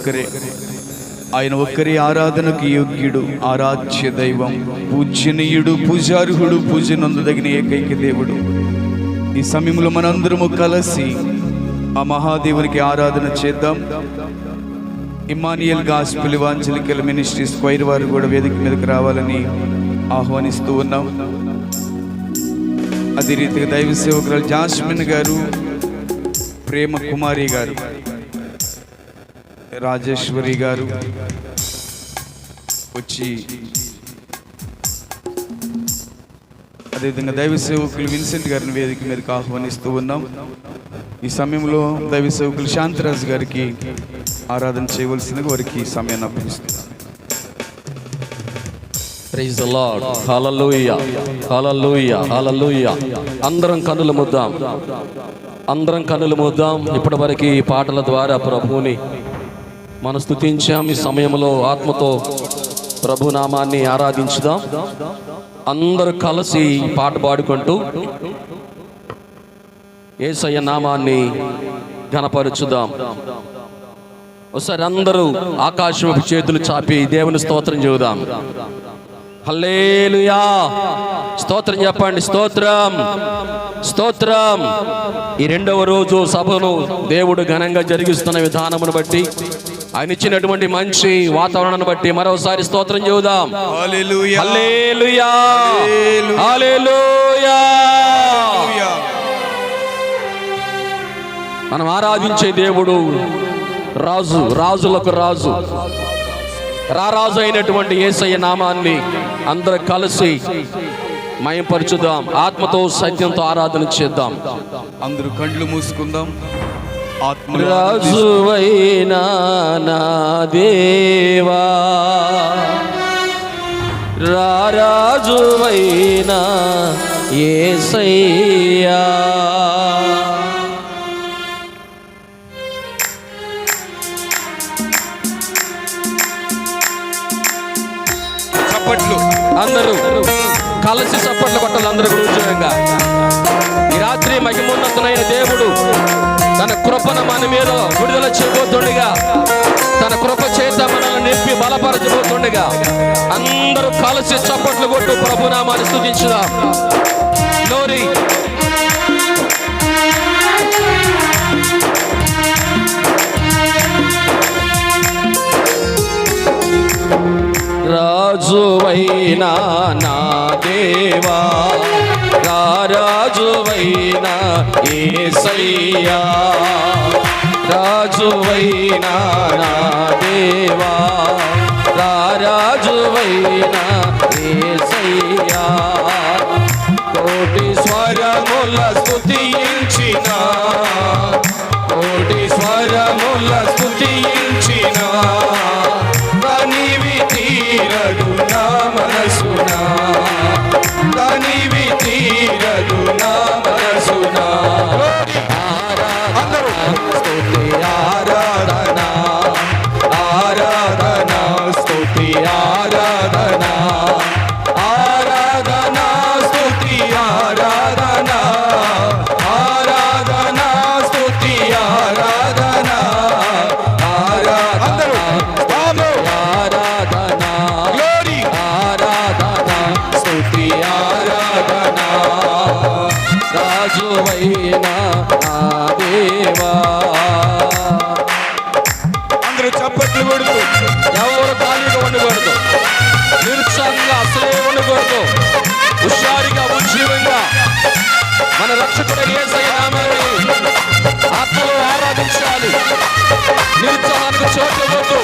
ఒక్కరే. ఆయన ఒక్కరి ఆరాధనకు యోగ్యుడు ఆరాధ్య దైవం పూజనీయుడు పూజార్హుడు పూజనందదగిన ఏకైక దేవుడు. ఈ సమయంలో మనందరము కలిసి ఆ మహాదేవునికి ఆరాధన చేద్దాం. Emmanuel gospel evangelical ministry square వారు కూడా వేదిక మీదకి రావాలని ఆహ్వానిస్తూ ఉన్నాం. అదే రీతిగా దైవ సేవకురాలు జాస్మిన్ గారు ప్రేమ కుమారి గారు. రాజేశ్వరి గారు వచ్చి అదేవిధంగా దైవ సేవకులు విన్సెంట్ గారిని వేదిక మీదకి ఆహ్వానిస్తూ ఉన్నాం. ఈ సమయంలో దైవ సేవకులు శాంతిరాజు గారికి ఆరాధన చేయవలసిందిగా వారికి ఈ సమయాన్ని అప్పగిస్తున్నాం. ప్రైజ్ లార్డ్ హల్లెలూయా హల్లెలూయా హల్లెలూయా అందరం కన్నులు ముద్దాం. అందరం కన్నులు ముద్దాం. ఇప్పటివరకు ఈ పాటల ద్వారా ప్రభువుని మనం స్తుతించాం. ఈ సమయంలో ఆత్మతో ప్రభు నామాన్ని ఆరాధించుదాం. అందరూ కలిసి పాట పాడుకుంటూ ఏసయ్య నామాన్ని ఘనపరచుదాం. ఒకసారి అందరూ ఆకాశం చేతులు చాపి దేవుని స్తోత్రం చెబుదాం. హల్లేలుయా! స్తోత్రం చెప్పండి. స్తోత్రం! స్తోత్రం! ఈ రెండవ రోజు సభను దేవుడు ఘనంగా జరిగిస్తున్న విధానమును బట్టి ఆయన ఇచ్చినటువంటి మంచి వాతావరణాన్ని బట్టి మరోసారి స్తోత్రం. హల్లెలూయా. మనం ఆరాధించే దేవుడు రాజు రాజులకు రాజు. రారాజు అయినటువంటి ఏసయ్య నామాన్ని అందరూ కలిసి మయంపరచుదాం. ఆత్మతో సత్యంతో ఆరాధన చేద్దాం. అందరూ కండ్లు మూసుకుందాం. రాజువైనా నా దేవా. రారాజువైనా ఏసయ్యా. చప్పట్లు. అందరూ కలిసి చప్పట్లు కొట్టాలి అందరూ కూర్చోంగా ఈ రాత్రి మహిమోన్నతునైన దేవుడు తన కృపను మన మీద విడుదల చేయబోతుండగా. తన కృప చేత మనల్ని నింపి బలపరచబోతుండగా. అందరూ కలిసి చప్పట్లు కొట్టు ప్రభునామాన్ని స్థుతించుదాం గ్లోరీ రాజువైనా నా దేవా రాజువైనా ఏసయ్యా. రాజువైనా నా దేవా. రాజువైనా ఏసయ్యా. కోటి స్వరముల స్తుతించిన. కోటి స్వరముల అందరూ రక్షకుడు యేసయ్య ఆత్మలో ఆరాధించాలి. నిరుత్సాహానికి చోటు ఇవ్వద్దు.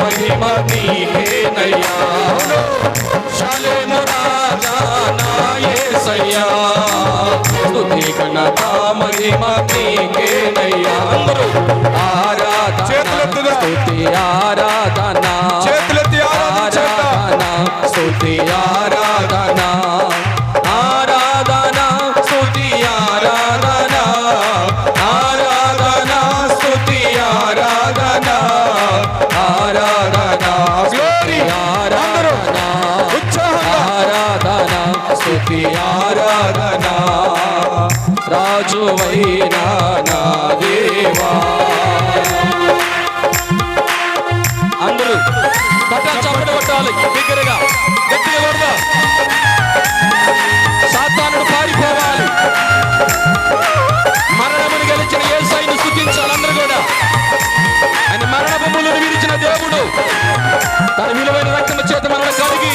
ఘనత మహిమ నీకేనయ్యా శాలేము రాజా నా యేసయ్యా స్తుతి ఘనత మహిమ నీకేనయ్యా అందరూ ఆరాధన రాజువైనా నా దేవా. అందరూ పట్టాలు చప్పటి కొట్టాలి బిగ్గరగా గట్టిగా కొడదాం సాతానుడు పారిపోవాలి. మరణమును గెలిచిన అందరూ కూడా. ఆయన మరణ భూములను విరిచిన దేవుడు తన విలువైన రక్తము చేత మనల్ని కలిగి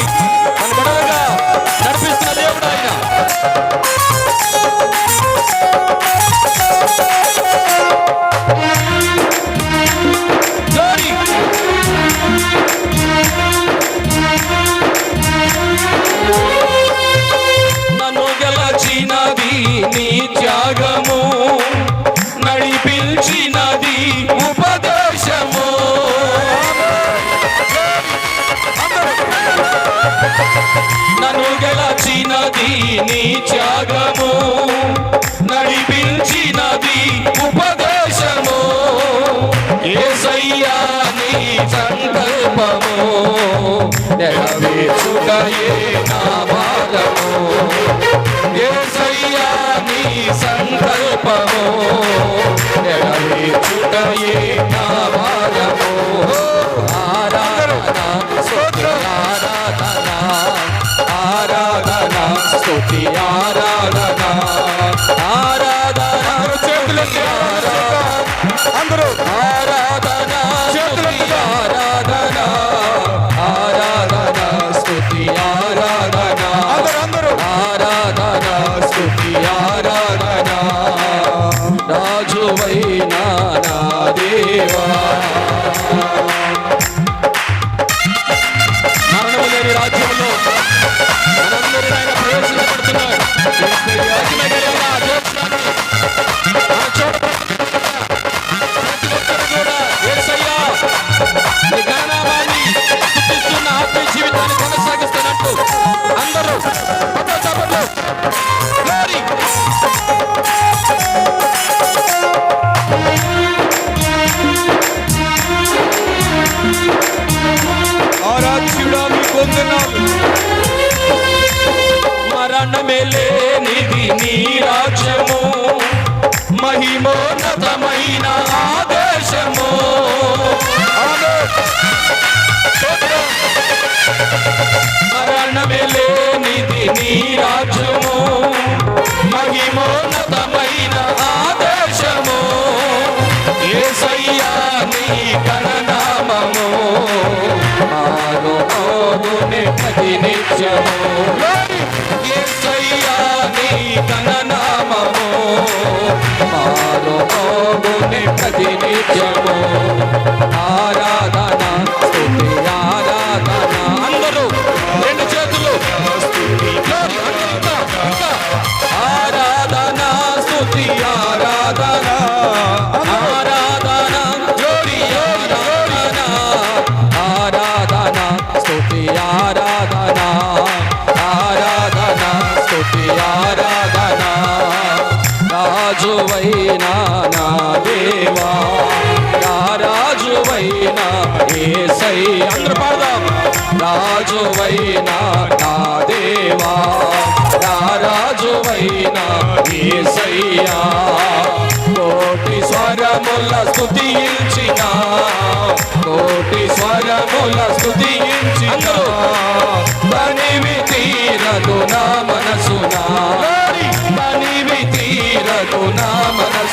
సంకల్పము నెరవేర్చుటయే నా భాగము ఏసయ్యా నీ సంకల్పము నెరవేర్చుటయే నా భాగము. ఆరాధన రాజువైనా నా దేవా మరణము లేని రాజ్యంలో మనందరూ ఆయన నీ రాజ్యము మహిమోన్నతమైన ఆదేశము. ఏసయ్యా నీ కరనామము మారు మోదుని ప్రతి నిత్యము. ఏసయ్యా నీ కరనామము మారు మోదుని ప్రతి నిత్యము. స్తుతి ఆరాధన ఆరాధన glory, ఆరాధన ఆరాధన స్తుతి ఆరాధన ఆరాధన స్తుతి ఆరాధన రాజువైనా నా దేవా నా రాజువైనా ఏసై అందరూ పాడదాం రాజువైనా నా దేవా నా రాజువైనా ఏసయ్యా. కోటి స్వరముల స్థుతించిన కోటి స్వరముల స్థుతించిన పనివి తీరదు నా మనసునా. పనివి తీరదు నా మనసు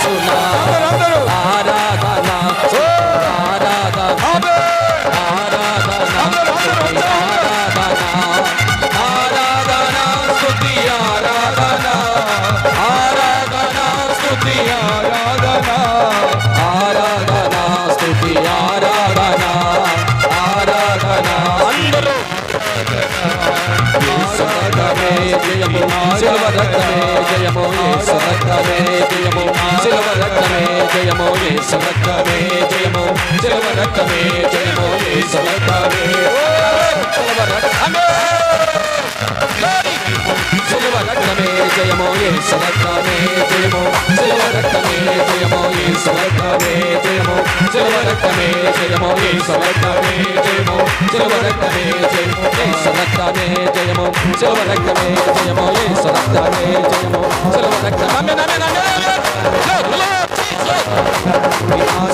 సమర్పణే జయమో శివరక్తమే జయమో ఈ సమర్పణే జయమో శివరక్తమే జయమో ఈ సమర్పణే జయమో శివరక్తమే జయమో ఈ సమర్పణే జయమో శివరక్తమే జయమో ఈ సమర్పణే జయమో శివరక్తమే నమే నమే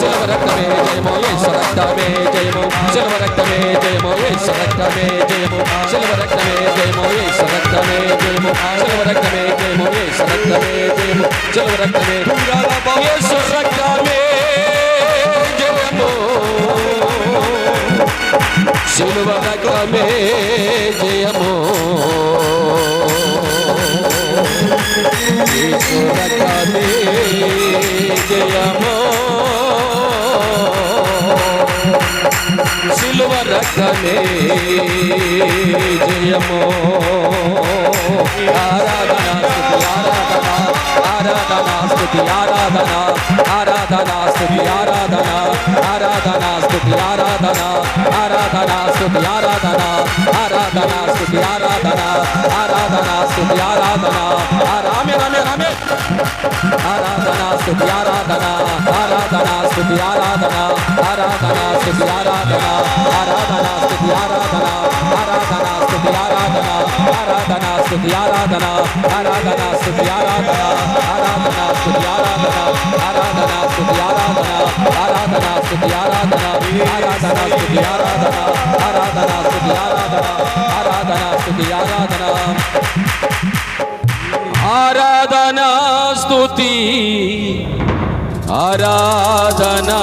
శిలవరక్తమే జయమో ఈశ్వరక్తమే జయమో శిలవరక్తమే జయమో ఈశ్వరక్తమే జయమో శిలవరక్తమే జయమో ఈశ్వరక్తమే జయమో శిలవరక్తమే జయమో रखने चलो रखने ये सुरक्षा में जयमो सिलवा रखने जयमो ये सुरक्षा में जयमो సిలువ రక్తమే జయము. ఆరాధనా స్తుతి ఆరాధనా ఆరాధనా స్తుతి ఆరాధనా ఆరాధనా స్తుతి ఆరాధనా ఆరాధనా స్తుతి ఆరాధనా ఆరాధనా స్తుతి ఆరాధనా ఆరాధనా స్తుతి ఆరాధన రామే రామే రామే ఆరాధన స్తుతి ఆరాధన ఆరాధన స్తుతి ఆరాధన ఆరాధన స్తుతి ఆరాధన ఆరాధన స్తుతి ఆరాధన ఆరాధన స్తుతి ఆరాధన ఆరాధన స్తుతి ఆరాధన ఆరాధన స్తుతి ఆరాధన ఆరాధన స్తుతి ఆరాధన ఆరాధన స్తుతి ఆరాధన ఆరాధన స్తుతి ఆరాధన ఆరాధన స్తుతి ఆరాధన ఆరాధన స్తుతి స్తుతి ఆరాధనా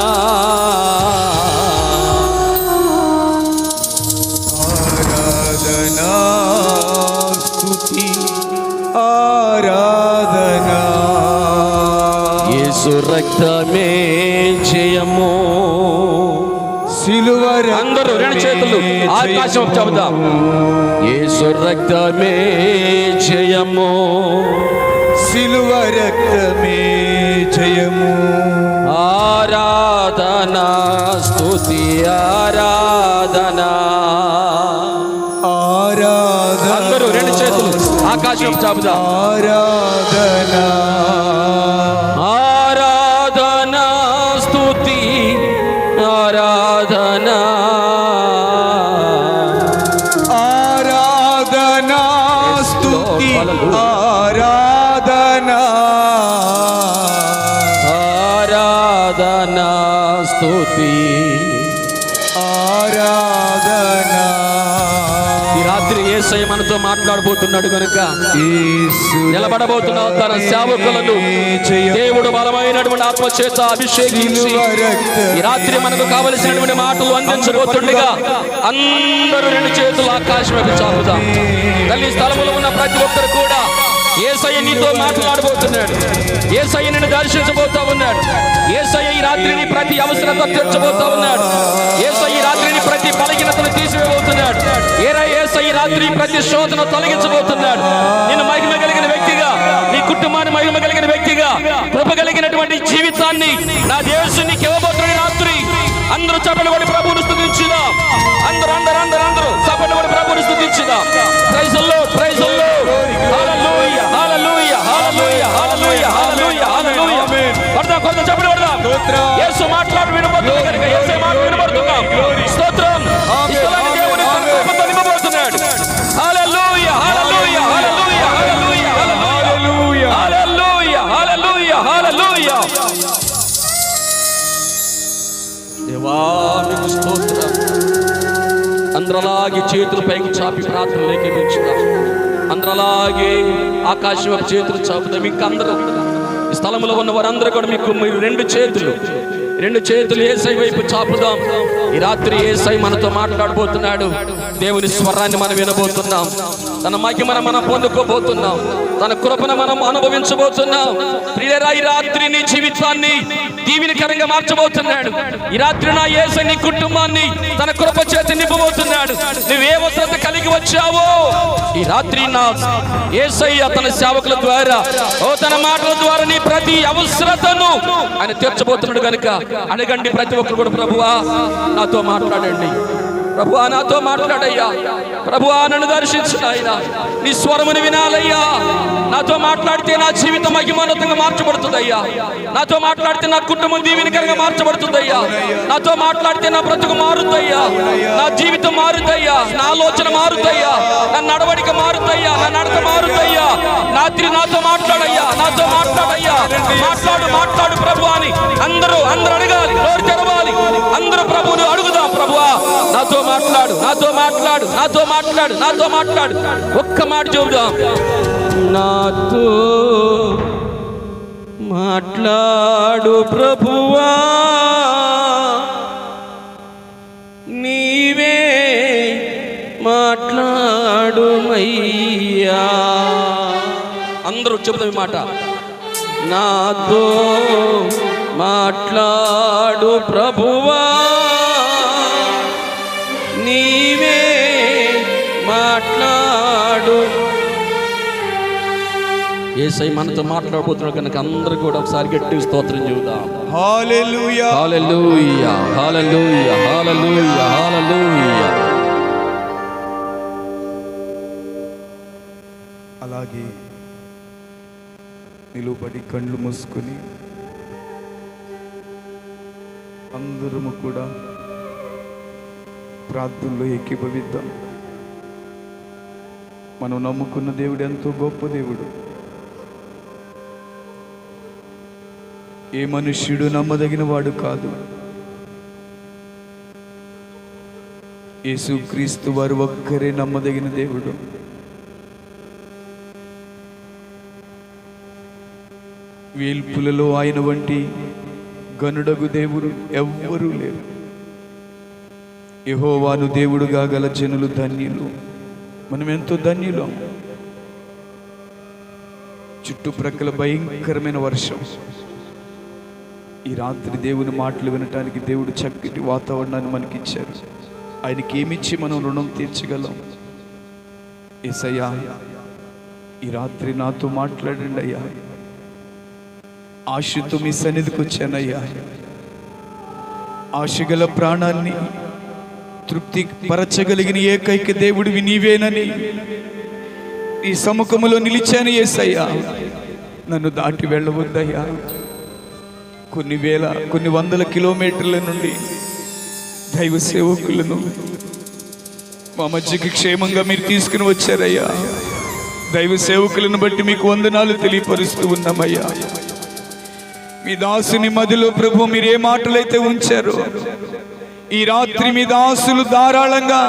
ఆరాధనా స్తుతి ఆరాధనా యేసు రక్తమే జయము సిలువ అందరూ రెండు చేతులు ఆకాశం చెబుదాం. యేసు రక్తమే జయము సిలువ రక్తమే జయము. ఆరాధనా స్తుతి ఆరాధనా. ఆరాధన. అందరూ రెండు చేతులు ఆకాశం చాపుదాం. ఆరాధనా. స్తుతి ఆరాధనా. ఈ రాత్రి ఏసై మనతో మాట్లాడబోతున్నాడు కనుక నిలబడబోతున్నావు తన సేవకులను దేవుడు బలమైనటువంటి ఆత్మ చేత అభిషేకించి ఈ రాత్రి మనకు కావలసినటువంటి మాటలు అందించబోతుండగా అందరూ రెండు చేతులు ఆకాశం వైపు తల్లి స్థలములో ఉన్న ప్రతి ఒక్కరు కూడా ఏసయ్య నీతో మాట్లాడబోతున్నాడు. ఏసయ్య నిన్ను దర్శించబోతా ఉన్నాడు. ఏసయ్య ఈ రాత్రిని ప్రతి అవసరత తీర్చబోతా ఉన్నాడు. ఏసయ్య ఈ రాత్రిని ప్రతి బలహీనతను తీసివేయబోతున్నాడు. ఏరా ఏసయ్య రాత్రి ప్రతి శోధన తొలగించబోతున్నాడు. నిన్ను మహిమ కలిగిన వ్యక్తిగా నీ కుటుంబాన్ని మహిమ కలిగిన వ్యక్తిగా కృప కలిగినటువంటి జీవితాన్ని నా దేవుడు నీకు ఇవ్వబోతున్న రాత్రి అందరూ చప్పలు కూడా ప్రభువుని స్థుతించుదాం. అందరూ అందరూ అందరూ అందరూ చప్పలు కూడా ప్రభువుని స్థుతించుదాం. స్తోత్రం. చేతులు పైకి చాపి ప్రార్థనలోకి పెంచుతాం అందరలాగే ఆకాశం చేతులు చాపుతాం ఇంకా అందరూ ఈ స్థలంలో ఉన్న వారందరూ కూడా మీకు మీరు రెండు చేతులు రెండు చేతులు ఏసై వైపు చాపుదాం. ఈ రాత్రి ఏసై మనతో మాట్లాడబోతున్నాడు. దేవుని స్వరాన్ని మనం వినబోతున్నాం. తన మహిమను మనం పొందుకోబోతున్నాం. తన కృపను మనం అనుభవించబోతున్నాం. ప్రియరా ఈ రాత్రి నీ జీవితాన్ని దీవినికరంగా మార్చబోతున్నాడు. ఈ రాత్రి నా ఏసై నీ కుటుంబాన్ని తన కృప చేతి నింపబోతున్నాడు. నువ్వే వసత కలిగి వచ్చావో? ఈ రాత్రి నా ఏసయ్య తన సేవకుల ద్వారా ఓ తన మాటల ద్వారా నీ ప్రతి అవసరతను ఆయన తీర్చబోతున్నాడు కనుక అడగండి ప్రతి ఒక్కరు కూడా ప్రభువా నాతో మాట్లాడండి. ప్రభువా నాతో మాట్లాడయ్యా. ప్రభు నన్ను దర్శించిన ఆయన నీ స్వరముని వినాలయ్యా. నాతో మాట్లాడితే నా జీవితం మహిమోన్నతంగా మార్చబడుతుందయ్యా. నాతో మాట్లాడితే నా కుటుంబం దీవెనికరంగా మార్చబడుతుందయ్యా. నాతో మాట్లాడితే నా బ్రతుకు మారుద్దయ్యా నా జీవితం మారుద్దయ్యా నా ఆలోచన మారుద్దయ్యా నా నడవడిక మారుద్దయ్యా నా నడక మారుద్దయ్యా రాత్రి నాతో మాట్లాడయ్యా. నాతో మాట్లాడయ్యా. మాట్లాడు మాట్లాడు ప్రభు అని అందరూ అందరూ అడగాలి. నోరు తెరవాలి. అందరూ ప్రభువును అడుగుదాం. నాతో మాట్లాడు నాతో మాట్లాడు నాతో మాట్లాడు నాతో మాట్లాడు. ఒక్క మాట చూద్దాం నాతో మాట్లాడు ప్రభువా. నీవే మాట్లాడుమయ్యా. అందరూ చెబుతాం ఈ మాట. నాతో మాట్లాడు ప్రభువా. నీవే మాట్లాడు. ఏసై మనతో మాట్లాడబోతున్నాడు కనుక అందరూ కూడా ఒకసారి గట్టి స్తోత్రం హల్లెలూయా అలాగే నిలుబడి కళ్ళు మూసుకొని అందరము కూడా ప్రార్థనలో ఏకీభవిద్దాం. మనం నమ్ముకున్న దేవుడు ఎంతో గొప్ప దేవుడు. ఏ మనుష్యుడు నమ్మదగిన వాడు కాదు. యేసుక్రీస్తు వారు ఒక్కరే నమ్మదగిన దేవుడు. వేల్పులలో ఆయన వంటి గనుడగు దేవుడు ఎవ్వరూ లేరు. యహోవాను దేవుడుగా గల జనులు ధన్యులు. మనం ఎంతో ధన్యులం. చుట్టుప్రక్కల భయంకరమైన వర్షం. ఈ రాత్రి దేవుని మాటలు వినటానికి దేవుడు చక్కటి వాతావరణాన్ని మనకిచ్చారు. ఆయనకి ఏమిచ్చి మనం రుణం తీర్చగలం? ఏసయ్యా ఈ రాత్రి నాతో మాట్లాడండి అయ్యా. ఆశతో మీ సన్నిధికి వచ్చానయ్యా ఆశగల ప్రాణాన్ని తృప్తి పరచగలిగిన ఏకైక దేవుడివి నీవేనని ఈ సముఖములో నిలిచాను ఏసయ్యా. నన్ను దాటి వెళ్ళవద్దయ్యా. కొన్ని వేల కొన్ని వందల కిలోమీటర్ల నుండి దైవ సేవకులను మా మధ్యకి క్షేమంగా మీరు తీసుకుని వచ్చారయ్యా. దైవ సేవకులను బట్టి మీకు వందనాలు తెలియపరుస్తూ ఉన్నామయ్యా. మీ దాసుని మదిలో ప్రభు మీరు ఏ మాటలైతే ఉంచారో. ఈ రాత్రి మీ దాసులు ధారాళంగా